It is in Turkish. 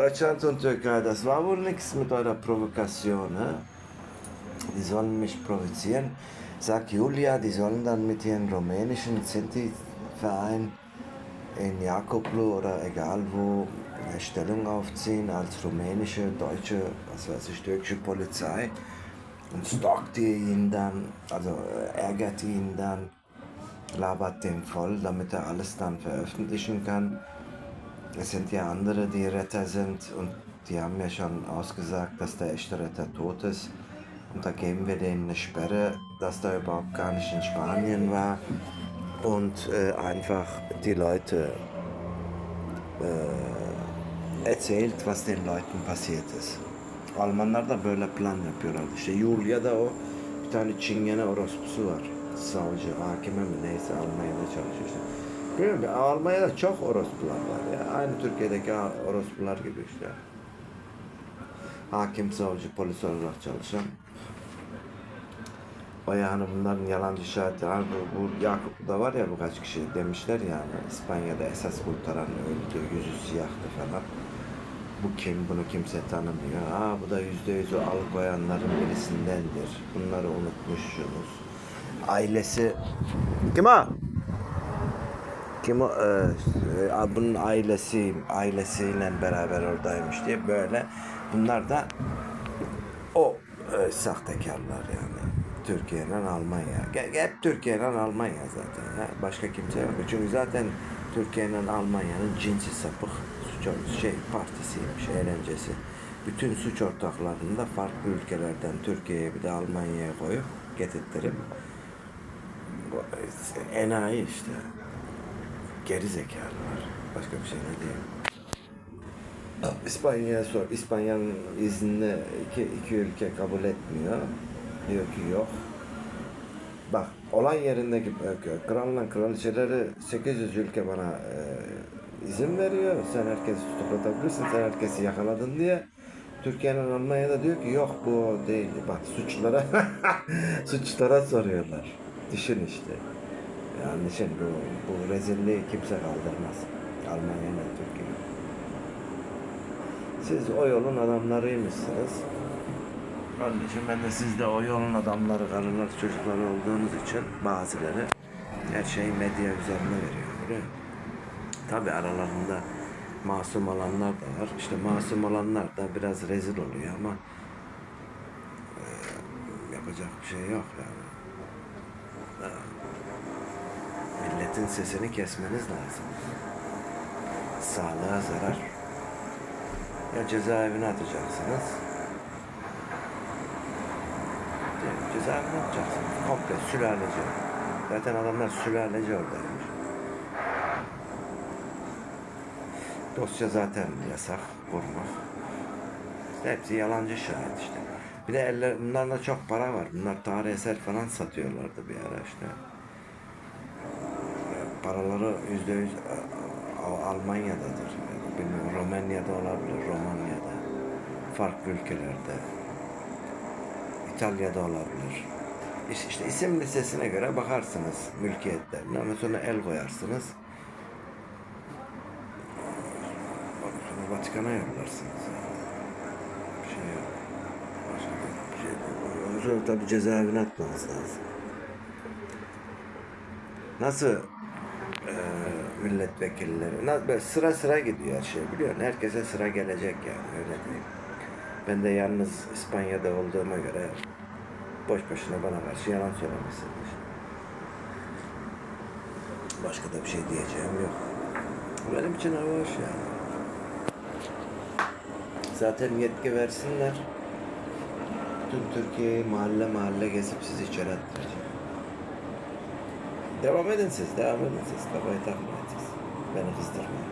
Deutschland und Türkei, das war wohl nichts mit eurer Provokation. Ne? Die sollen mich provozieren. Sagt Julia, die sollen dann mit ihren rumänischen Sinti-Verein in Jakoblu oder egal wo eine Stellung aufziehen als rumänische, deutsche, was weiß ich, türkische Polizei und stalkt ihr ihn dann, also äh, ärgert ihn dann, labert den voll, damit er alles dann veröffentlichen kann. Es sind ja andere, die Retter sind und die haben ja schon ausgesagt, dass der echte Retter tot ist. Und da geben wir denen eine Sperre, dass der überhaupt gar nicht in Spanien war und äh, einfach die Leute äh, erzählt, was den Leuten passiert ist. Almanlar da böyle plan yapıyorlar. İşte Yulia'da o bir tane çingene orospusu var. Savcı, hakime mi neyse Almanya'da çalışıyor işte. Bilmiyorum ya, Almanya'da çok orospular var ya. Aynı Türkiye'deki orospular gibi işte. Hakim, savcı, polis olarak çalışan. O yani bunların yalancı şahitleri. Hani bu, bu Yakup'ta var ya birkaç kişi demişler yani İspanya'da esas kurtaran öldü, yüzü siyahtı falan. Bu kim, bunu kimse tanımıyor. Aa bu da yüzde yüzü alıkoyanların birisindendir. Bunları unutmuşsunuz. Ailesi... Kim o? Kim o? Ee, e, bunun ailesi, ailesiyle beraber oradaymış diye böyle. Bunlar da o e, sahtekarlar yani. Türkiye'yle Almanya. Hep Türkiye'yle Almanya zaten. Ya. Başka kimse yok. Çünkü zaten Türkiye'yle Almanya'nın cinsi sapık suç şey partisiymiş, eğlencesi. Bütün suç ortaklarını da farklı ülkelerden Türkiye'ye bir de Almanya'ya koyup getirttirip bu- enayi işte. Geri zekalılar. Başka bir şey ne diyeyim. İspanya'ya sor. İspanya'nın iznini iki, iki ülke kabul etmiyor. Diyor ki yok. Bak olay yerindeki e, kralla kraliçeleri 800 ülke bana e, izin veriyor. Sen herkesi tutuklatabilirsin. Sen herkesi yakaladın diye. Türkiye'nin Almanya'da diyor ki yok bu değil. Bak suçlara suçlara soruyorlar. Düşün işte. Yani düşün bu, bu rezilliği kimse kaldırmaz. Almanya ile Türkiye. Siz o yolun adamlarıymışsınız. Onun için ben de siz de o yolun adamları, karılar, çocukları olduğunuz için bazıları her şeyi medya üzerine veriyor. Biliyor? Tabi aralarında masum olanlar da var. İşte masum olanlar da biraz rezil oluyor ama e, yapacak bir şey yok yani. E, milletin sesini kesmeniz lazım. Sağlığa zarar. Ya cezaevine atacaksınız. Ya Cezaevine atacaksınız. Komple sülalece. Zaten adamlar sülalece oradaymış. Dosya zaten yasak vurmak. İşte hepsi yalancı şahit işte. Bir de eller, bunlarda çok para var. Bunlar tarih eser falan satıyorlardı bir ara işte. Paraları yüzde yüz e, Al- Almanya'dadır. Bilmiyorum Romanya'da olabilir, Romanya'da. Farklı ülkelerde. İtalya'da olabilir. İşte, isim listesine göre bakarsınız mülkiyetlerine. Sonra el koyarsınız. Sonra Vatikan'a yollarsınız. Bir şey yok. Başka bir şey yok. Tabii cezaevine atmanız lazım. Nasıl milletvekilleri? Böyle sıra sıra gidiyor her şey biliyor musun? Herkese sıra gelecek yani öyle diyeyim. Ben de yalnız İspanya'da olduğuma göre boş boşuna bana karşı yalan söylemesinler. Başka da bir şey diyeceğim yok. Benim için hava hoş yani. Zaten yetki versinler. Bütün Türkiye'yi mahalle mahalle gezip sizi içeri attıracağım. Devam edin siz, devam edin siz. Kafayı takmayın siz. Beni kızdırmayın.